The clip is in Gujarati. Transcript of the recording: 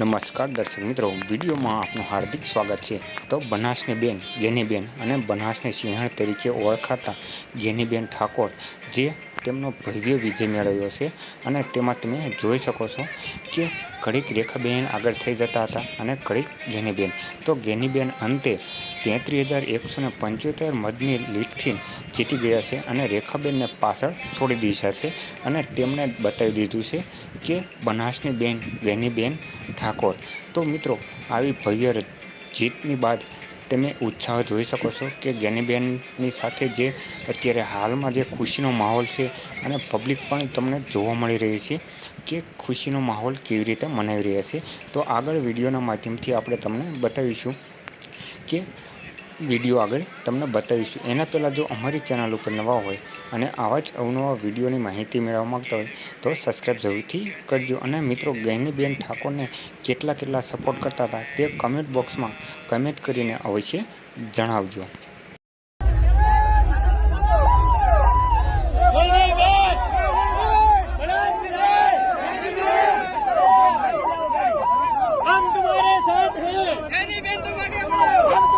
નમસ્કાર દર્શક મિત્રો, વિડીયોમાં આપનું હાર્દિક સ્વાગત છે. તો બનાસની બેન ગેનીબેન અને બનાસની સિંહણ તરીકે ઓળખાતા ગેનીબેન ઠાકોર, જે તેમનો ભવ્ય વિજય મેળવ્યો છે અને તેમાં તમે જોઈ શકો છો કે ઘડીક રેખાબેન આગળ થઈ જતા હતા અને ઘડીક ગેનીબેન. તો ગેનીબેન અંતે તેત્રીસ હજાર એકસો ને પંચોતેર મતની લીડથી જીતી ગયા છે અને રેખાબેનને પાછળ છોડી દીધા છે અને તેમણે બતાવી દીધું છે કે બનાસની બેન ગેનીબેન ઠાકોર. તો મિત્રો, આવી ભવ્ય જીતની બાદ તમે ઉત્સાહ જોઈ શકો છો કે ગેનીબેનની સાથે જે અત્યારે હાલમાં જે ખુશીનો માહોલ છે અને પબ્લિક પણ તમને જોવા મળી રહી છે કે ખુશીનો માહોલ કેવી રીતે મનાવી રહ્યા છે. તો આગળ વિડીયોના માધ્યમથી આપણે તમને બતાવીશું કે વીડિયો આગળ તમને બતાવીશું. એના પહેલાં જો અમારી ચેનલ ઉપર નવા હોય અને આવા જ અવનવા વિડીયોની માહિતી મેળવવા માગતા હોય, તો સબસ્ક્રાઈબ જરૂરથી કરજો. અને મિત્રો, ગેનીબેન ઠાકોરને કેટલા કેટલા સપોર્ટ કરતા હતા તે કમેન્ટ બોક્સમાં કમેન્ટ કરીને અવશ્ય જણાવજો.